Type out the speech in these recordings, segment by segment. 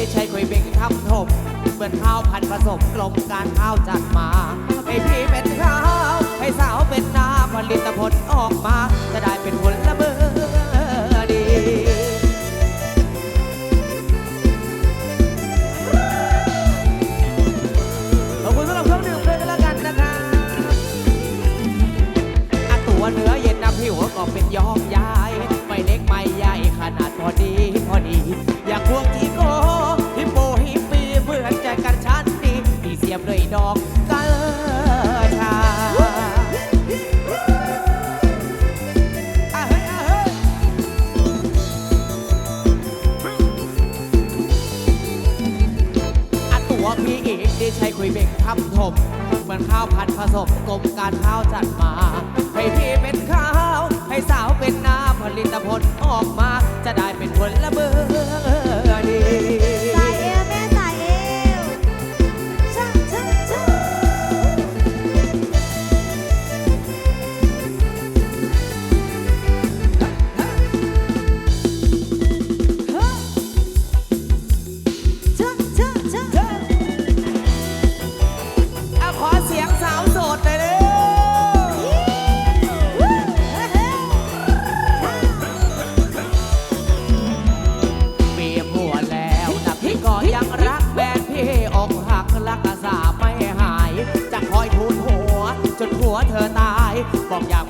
ได้ใช้คุยบิงทำทบเหมือนข้าวพันผสมกลมการข้าวจัดมา ให้พี่เป็นข้าว ให้สาวเป็นนาผลิตผลออกมา จะได้เป็นผลละเบอดีขอบคุณสำหรับเครื่องดื่มด้วยก็แล้วกันนะครับตัวเนื้อเย็นนะผิวก็เป็นยอกยาย ไม่เล็กไม่ใหญ่ขนาดพอดี ขีดีใช้คุยเบ่งคำถม เหมือนข้าวพันผสมกรมการข้าวจัดมา ให้พี่เป็นข้าว ให้สาวเป็นน้ำผลิตผลออกมา จะได้เป็นผลละเบอร์ดี เธอตาย บอกอยาก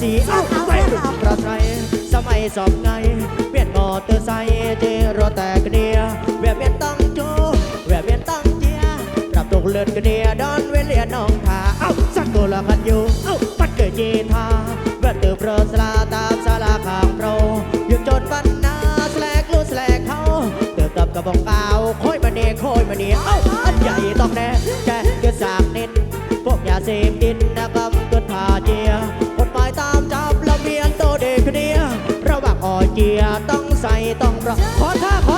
สีอาไปกระไรสมัยสอบไงเวียนมอเตอร์ไซค์เจรถแตกเนียแวะเวียนต้องจูแวะเวียนต้งเจียรับตกเลือดกเนียดอนเวเลียน้องทาเอาสักตัวละกันอยู่เอาปัดเกิดเจทาเบื่อตื่นเพลสลาตามสลาขางเราหยุดจดปันนาแสลกลูแสลกเขาเติมตับกระบองเปล่าค่อยมาเนียค่อยมาเนียเอาอันใหญ่ต้องแน่แกเกิดสากนิดพวกยาเสพติด เพราะถ้าขอ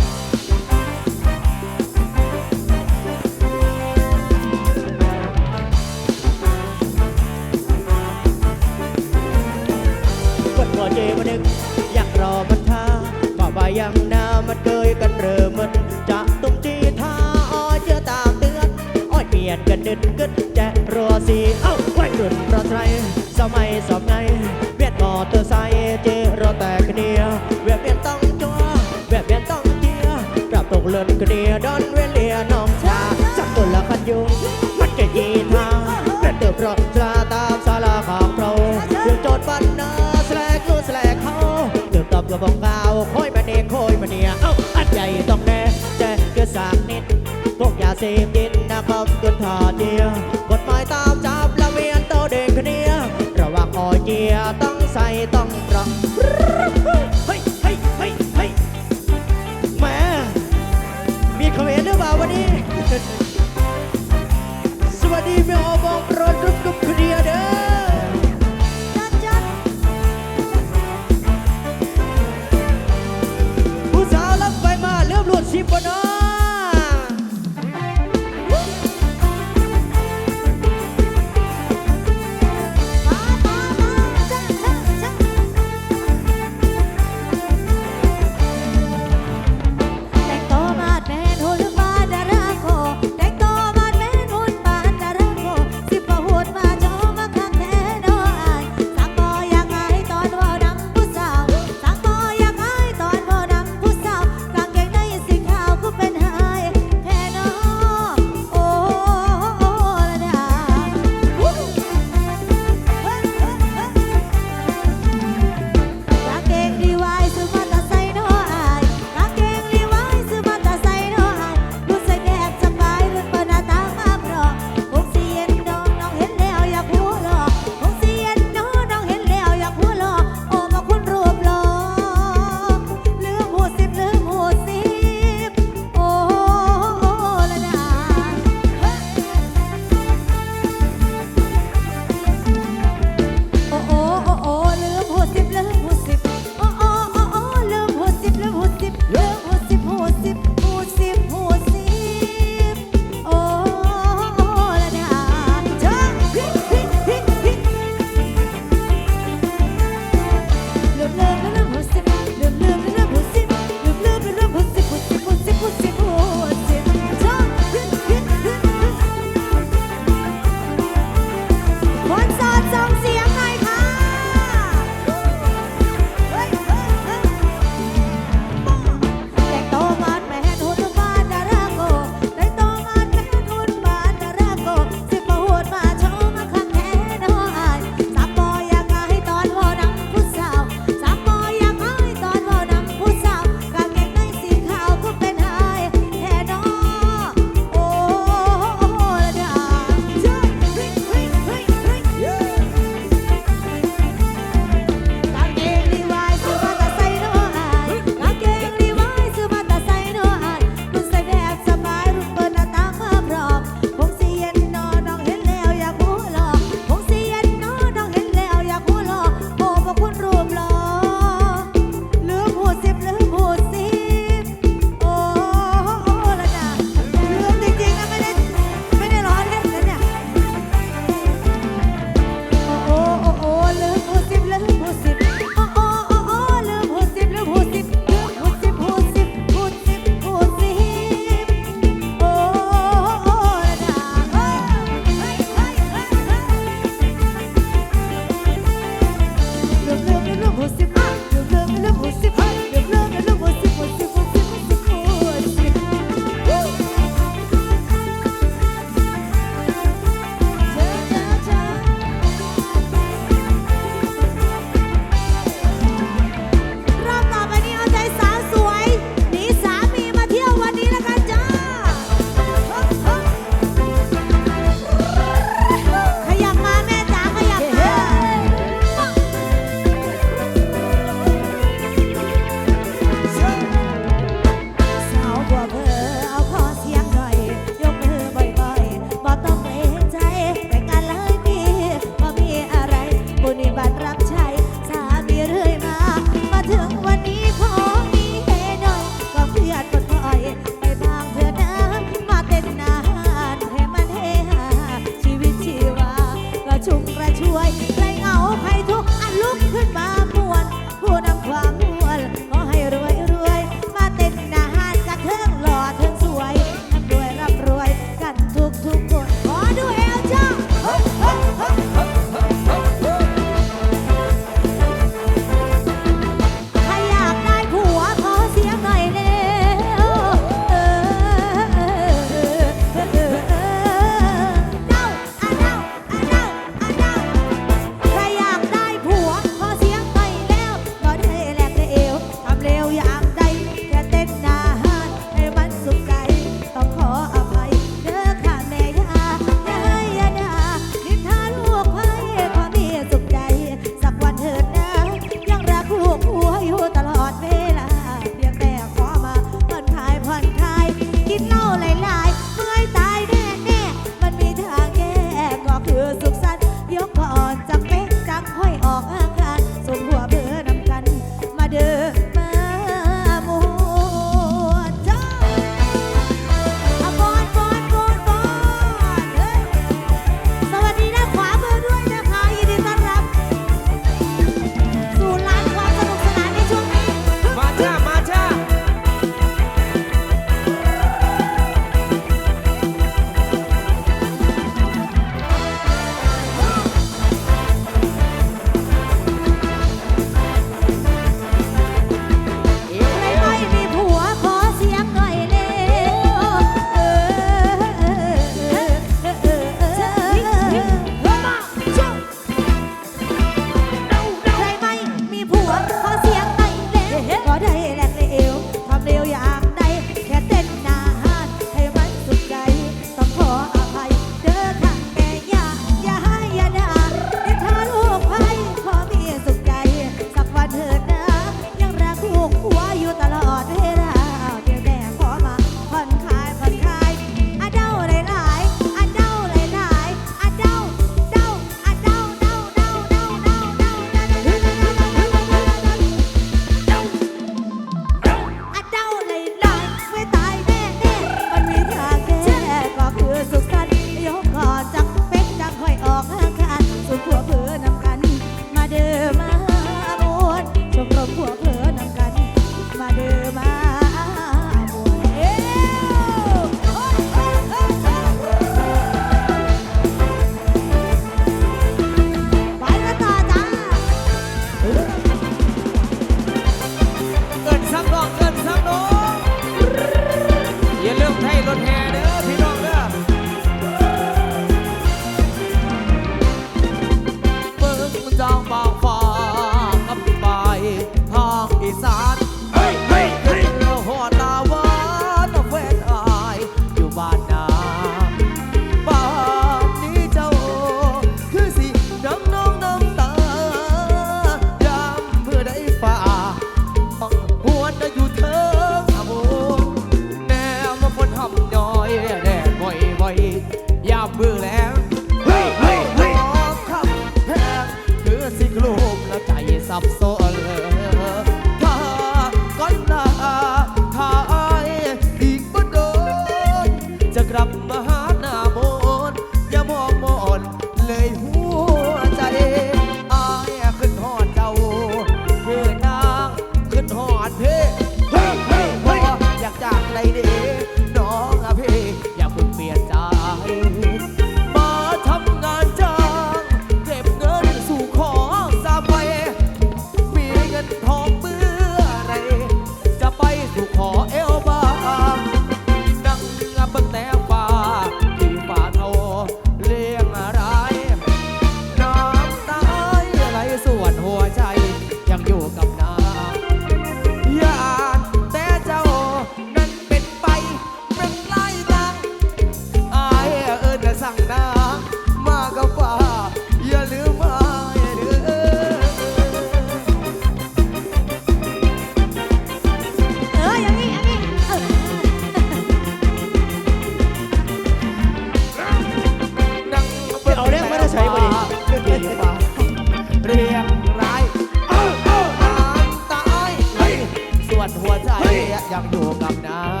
ยไหลส่วนหัวใจยังอยู่กับนา